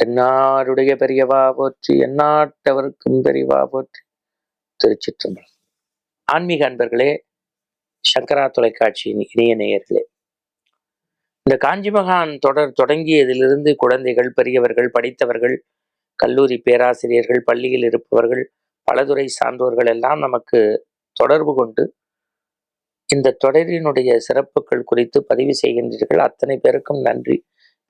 தென்னாருடைய பெரியவா போற்றி எந்நாட்டவருக்கும் பெரியவா போற்றி. திருச்சிற்றம்பலம். ஆன்மீக அன்பர்களே சங்கரா தொலைக்காட்சியின் இணைய நேயர்களே. இந்த காஞ்சி மகான் தொடர் தொடங்கியதிலிருந்து குழந்தைகள் பெரியவர்கள் படித்தவர்கள் கல்லூரி பேராசிரியர்கள் பள்ளியில் இருப்பவர்கள் பலதுறை சார்ந்தோர்கள் எல்லாம் நமக்கு தொடர்பு கொண்டு இந்த தொடரினுடைய சிறப்புகள் குறித்து பதிவு செய்கின்றீர்கள். அத்தனை பேருக்கும் நன்றி.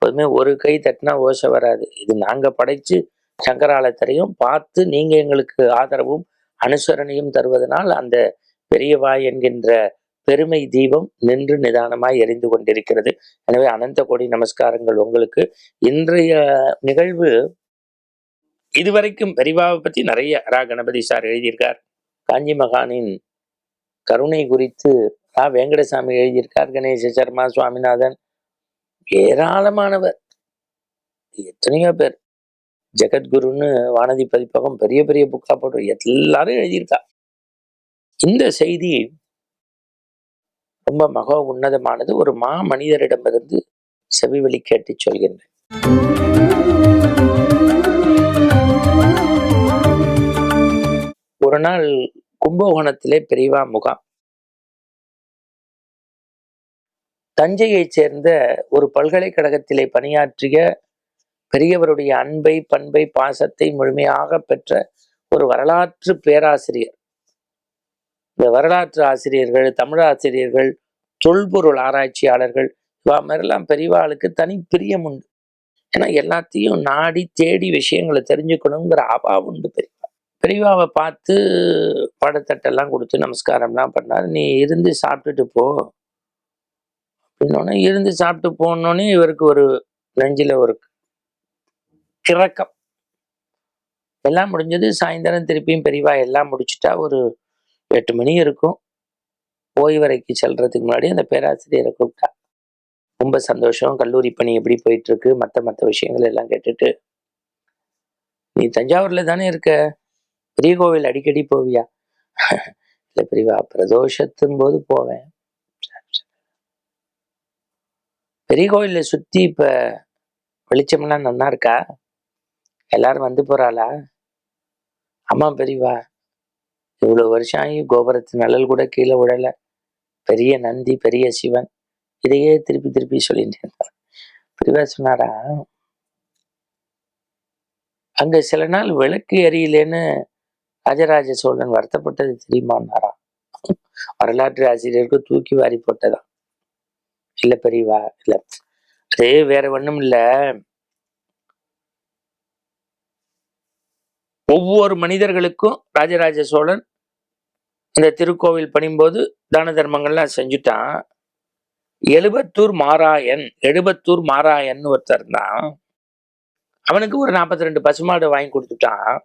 எப்போதுமே ஒரு கை தட்டினா ஓசை வராது. இது நாங்க படைச்சு சங்கராலயத்தரையும் பார்த்து நீங்க எங்களுக்கு ஆதரவும் அனுசரணையும் தருவதனால் அந்த பெரியவா என்கின்ற பெருமை தீபம் நின்று நிதானமாய் எரிந்து கொண்டிருக்கிறது. எனவே அனந்த கோடி நமஸ்காரங்கள் உங்களுக்கு. இன்றைய நிகழ்வு இதுவரைக்கும் பெரிவாவை பத்தி நிறைய ரா கணபதி சார் எழுதியிருக்கார். காஞ்சி மகானின் கருணை குறித்து ரா வெங்கடசாமி எழுதியிருக்கார். கணேச சர்மா சுவாமிநாதன் ஏராளமானவர். எத்தனையோ பேர். ஜெகத்குருன்னு வானதி பதிப்பகம் பெரிய பெரிய புக்கா போட்டு எல்லாரும் எழுதியிருக்கா. இந்த செய்தி ரொம்ப மக உன்னதமானது. ஒரு மா மனிதரிடமிருந்து செவி வழி கேட்டு சொல்கின்றேன். ஒரு நாள் கும்பகோணத்திலே பெரியவா முகாம். தஞ்சையைச் சேர்ந்த ஒரு பல்கலைக்கழகத்திலே பணியாற்றிய பெரியவருடைய அன்பை பண்பை பாசத்தை முழுமையாக பெற்ற ஒரு வரலாற்று பேராசிரியர். இந்த வரலாற்று ஆசிரியர்கள் தமிழ் ஆசிரியர்கள் தொல்பொருள் ஆராய்ச்சியாளர்கள் இவா மாதிரிலாம் பெரியவாளுக்கு தனி பிரியம் உண்டு. ஏன்னா எல்லாத்தையும் நாடி தேடி விஷயங்களை தெரிஞ்சுக்கணுங்கிற ஆபா உண்டு பெரியவா பெரியவாவை பார்த்து படத்தட்டெல்லாம் கொடுத்து நமஸ்காரம்லாம் பண்ணார். நீ இருந்து சாப்பிட்டுட்டு போ. இன்னொன்று இருந்து சாப்பிட்டு போனோடனே இவருக்கு ஒரு நெஞ்சில ஒரு கிறக்கம். எல்லாம் முடிஞ்சது சாயந்தரம் திருப்பியும் பெரியவா எல்லாம் முடிச்சுட்டா ஒரு எட்டு மணி இருக்கும். ஓய்வறைக்கு செல்றதுக்கு முன்னாடி அந்த பேராசிரியரை கூப்பிட்டா. ரொம்ப சந்தோஷம். கல்லூரி பணி எப்படி போயிட்டு இருக்கு மற்ற மற்ற விஷயங்கள் எல்லாம் கேட்டுட்டு. நீ தஞ்சாவூர்ல தானே இருக்க? பெரிய கோவில் அடிக்கடி போவியா? இல்லை பெரியவா பிரதோஷத்தின் போது போவேன். பெரிய கோவில்ல சுத்தி இப்ப வெளிச்சமெல்லாம் நல்லா இருக்கா எல்லாரும் வந்து போறாளா? அம்மா பெரியவா இவ்வளவு வருஷம் ஆகி கோபுரத்து நிழல் கூட கீழே விடலை பெரிய நந்தி பெரிய சிவன் இதையே திருப்பி திருப்பி சொல்லிட்டு இருந்தார் பெரியவா சொன்னாரா அங்க சில நாள் விளக்கு எரியலேன்னு ராஜராஜ சோழன் வருத்தப்பட்டது தெரியுமான்னாராம் வரலாற்று ஆசிரியருக்கு தூக்கி வாரி போட்டதான் இல்ல பெரியவா இல்ல. அது வேற ஒன்றும் இல்ல. ஒவ்வொரு மனிதர்களுக்கும் ராஜராஜ சோழன் இந்த திருக்கோவில் பணியும்போது தான தர்மங்கள்லாம் செஞ்சுட்டான். எழுபத்தூர் மாராயன் எழுபத்தூர் மாராயன் ஒருத்தர் தான் அவனுக்கு ஒரு நாற்பத்தி ரெண்டு பசுமாடு வாங்கி கொடுத்துட்டான்.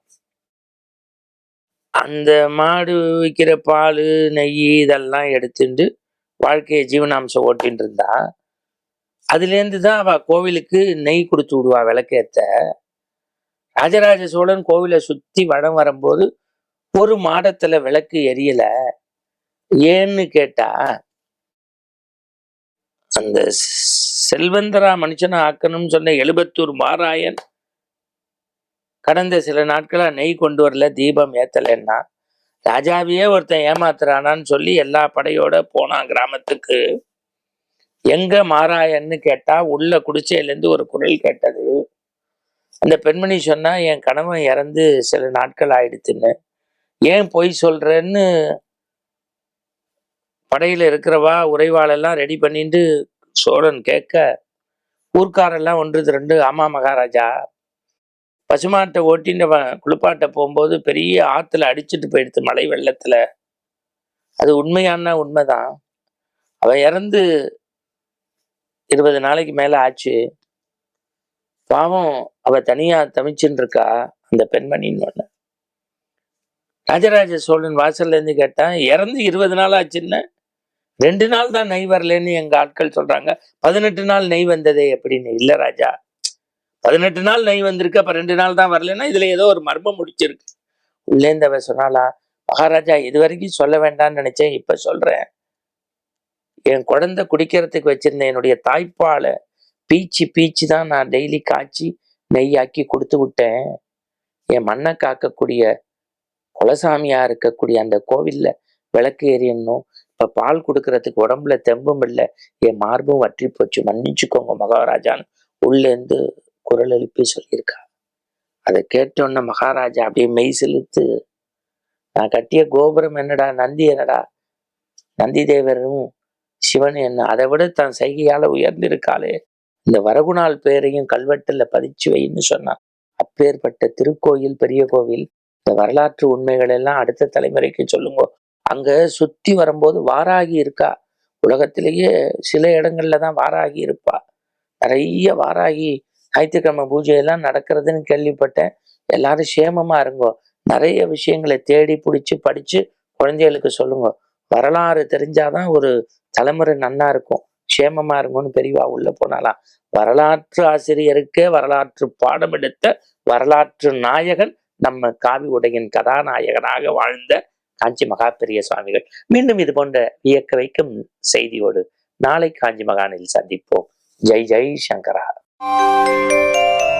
அந்த மாடு விற்கிற பால் நெய் இதெல்லாம் எடுத்துட்டு வாழ்க்கையை ஜீவனாம்சம் ஓட்டின்னு இருந்தா அதுலேருந்து தான் அவ கோவிலுக்கு நெய் கொடுத்து விடுவா விளக்கேத்த. ராஜராஜ சோழன் கோவிலை சுத்தி வடம் வரும்போது ஒரு மாடத்துல விளக்கு எரியல. ஏன்னு கேட்டா அந்த செல்வந்தரா மனுஷனை ஆக்கணும்னு சொன்ன எழுபத்தூர் மாராயன் கடந்த சில நாட்களா நெய் கொண்டு வரல தீபம் ஏத்தலைன்னா ராஜாவையே ஒருத்தன் ஏமாத்துறானான்னு சொல்லி எல்லா படையோட போனான் கிராமத்துக்கு. எங்க மாறாயன்னு கேட்டா உள்ள குடிச்சையிலேருந்து ஒரு குரல் கேட்டது. அந்த பெண்மணி சொன்னா என் கணவன் இறந்து சில நாட்கள் ஆயிடுச்சுன்னு. ஏன் பொய் சொல்றேன்னு படையில இருக்கிறவா உறைவாளெல்லாம் ரெடி பண்ணிட்டு சோழன் கேட்க ஊர்க்காரெல்லாம் ஒன்று ரெண்டு. ஆமா மகாராஜா. பசுமாட்டை ஓட்டின்னு குளிப்பாட்டை குளிப்பாட்ட போகும்போது பெரிய ஆற்றுல அடிச்சிட்டு போயிடுது மழை வெள்ளத்துல. அது உண்மையான உண்மைதான். அவள் இறந்து இருபது நாளைக்கு மேலே ஆச்சு. பாவம் அவள் தனியாக தமிச்சுன்னு இருக்கா அந்த பெண்மணின்னு ஒன்று ராஜராஜ சோழன் வாசல்ல இருந்து கேட்டான் இறந்து இருபது நாள் ஆச்சுன்னு. ரெண்டு நாள் தான் நெய் வரலன்னு எங்கள் ஆட்கள் சொல்றாங்க. பதினெட்டு நாள் நெய் வந்ததே அப்படின்னு. இல்லை ராஜா பதினெட்டு நாள் நெய் வந்திருக்கு அப்போ ரெண்டு நாள் தான் வரலன்னா இதில் ஏதோ ஒரு மர்மம் முடிச்சிருக்கு. உள்ளேந்தவ சொன்னாலா மகாராஜா இது வரைக்கும் சொல்ல வேண்டாம்னு நினச்சேன் இப்போ சொல்கிறேன் என் குழந்தை குடிக்கிறதுக்கு வச்சிருந்த என்னுடைய தாய்ப்பாலை பீச்சு பீச்சு தான் நான் டெய்லி காய்ச்சி நெய்யாக்கி கொடுத்து விட்டேன். என் மண்ணை காக்கக்கூடிய குலசாமியாக இருக்கக்கூடிய அந்த கோவில்ல விளக்கு எரியணும். இப்போ பால் கொடுக்கறதுக்கு உடம்புல தெம்பும் இல்லை என் மார்பும் வற்றி போச்சு. மன்னிச்சுக்கோங்க மகாராஜான்னு உள்ளேந்து குரல் எழுப்பி சொல்லியிருக்கா. அதை கேட்டோன்ன மகாராஜா அப்படியே மெய் செலுத்து நான் கட்டிய கோபுரம் என்னடா நந்தி என்னடா? நந்தி தேவரும் சிவன் என்ன? அதை விட தன் சைகையால உயர்ந்திருக்காளே. இந்த வரகுணால் பேரையும் கல்வெட்டுல பதிச்சு வைன்னு சொன்னான். அப்பேற்பட்ட திருக்கோயில் பெரிய கோவில் இந்த வரலாற்று உண்மைகள் எல்லாம் அடுத்த தலைமுறைக்கு சொல்லுங்க. அங்க சுத்தி வரும்போது வாராகி இருக்கா. உலகத்திலேயே சில இடங்கள்ல தான் வாராகி இருப்பா. நிறைய வாராகி ஞாயிற்றுக்கிழமை பூஜையெல்லாம் நடக்கிறதுன்னு கேள்விப்பட்டேன். எல்லாரும் சேமமாக இருங்கோ. நிறைய விஷயங்களை தேடி பிடிச்சி படித்து குழந்தைகளுக்கு சொல்லுங்க. வரலாறு தெரிஞ்சாதான் ஒரு தலைமுறை நன்னா இருக்கும். சேமமாக இருக்கும்னு பெரியவா உள்ளே போனாலாம் வரலாற்று ஆசிரியருக்கே வரலாற்று பாடம் எடுத்த வரலாற்று நாயகன் நம்ம காவி உடையின் கதாநாயகனாக வாழ்ந்த காஞ்சி மகா பெரிய சுவாமிகள். மீண்டும் இது போன்ற வியக்க வைக்கும் செய்தியோடு நாளை காஞ்சி மகானில் சந்திப்போம். ஜெய் ஜெய் சங்கரா. Thank you.